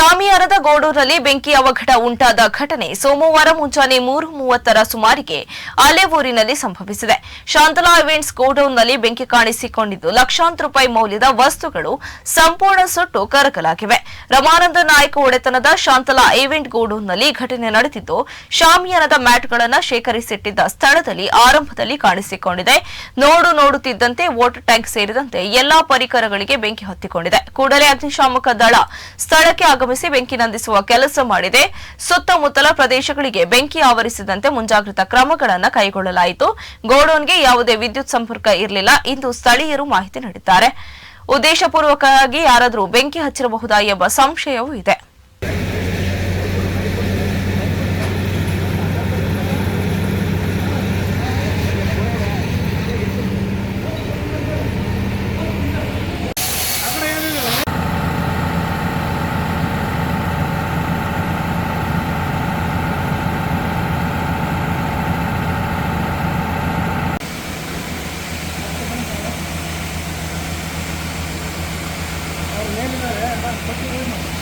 ಶಾಮಿಯಾರದ ಗೋಡೂರಲ್ಲಿ ಬೆಂಕಿ ಅವಘಡ ಉಂಟಾದ ಘಟನೆ ಸೋಮವಾರ ಮುಂಜಾನೆ ಮೂರು ಮೂವತ್ತರ ಸುಮಾರಿಗೆ ಅಲೆವೂರಿನಲ್ಲಿ ಸಂಭವಿಸಿದೆ. ಶಾಂತಲಾ ಇವೆಂಟ್ಸ್ ಗೋಡೌನ್ನಲ್ಲಿ ಬೆಂಕಿ ಕಾಣಿಸಿಕೊಂಡಿದ್ದು ಲಕ್ಷಾಂತರ ರೂಪಾಯಿ ಮೌಲ್ಯದ ವಸ್ತುಗಳು ಸಂಪೂರ್ಣ ಸುಟ್ಟು ಕರಕಲಾಗಿವೆ ರಮಾನಂದ ನಾಯ್ಕ ಒಡೆತನದ ಶಾಂತಲಾ ಇವೆಂಟ್ ಗೋಡೌನ್ನಲ್ಲಿ ಘಟನೆ ನಡೆದಿದ್ದು ಶಾಮಿಯಾನದ ಮ್ಯಾಟ್ಗಳನ್ನು ಶೇಖರಿಸಿಟ್ಟಿದ್ದ ಸ್ಥಳದಲ್ಲಿ ಆರಂಭದಲ್ಲಿ ಕಾಣಿಸಿಕೊಂಡಿದೆ. ನೋಡು ನೋಡುತ್ತಿದ್ದಂತೆ ವಾಟರ್ ಟ್ಯಾಂಕ್ ಸೇರಿದಂತೆ ಎಲ್ಲಾ ಪರಿಕರಗಳಿಗೆ ಬೆಂಕಿ ಹೊತ್ತಿಕೊಂಡಿದೆ. ಕೂಡಲೇ ಅಗ್ನಿಶಾಮಕ ದಳ ಸ್ಥಳಕ್ಕೆ ಆಗಮಿಸಿ ಬೆಂಕಿ ನಂದಿಸುವ ಕೆಲಸ ಮಾಡಿದೆ. ಸುತ್ತಮುತ್ತಲ ಪ್ರದೇಶಗಳಿಗೆ ಬೆಂಕಿ ಆವರಿಸದಂತೆ ಮುಂಜಾಗ್ರತಾ ಕ್ರಮಗಳನ್ನು ಕೈಗೊಳ್ಳಲಾಯಿತು. ಗೋಡೌನ್ಗೆ ಯಾವುದೇ ವಿದ್ಯುತ್ ಸಂಪರ್ಕ ಇರಲಿಲ್ಲ. ಎಂದು ಸ್ಥಳೀಯರು ಮಾಹಿತಿ ನೀಡಿದ್ದಾರೆ. ಉದ್ದೇಶಪೂರ್ವಕವಾಗಿ ಯಾರಾದರೂ ಬೆಂಕಿ ಹಚ್ಚಿರಬಹುದಾ ಎಂಬ ಸಂಶಯವೂ ಇದೆ. Pati ano?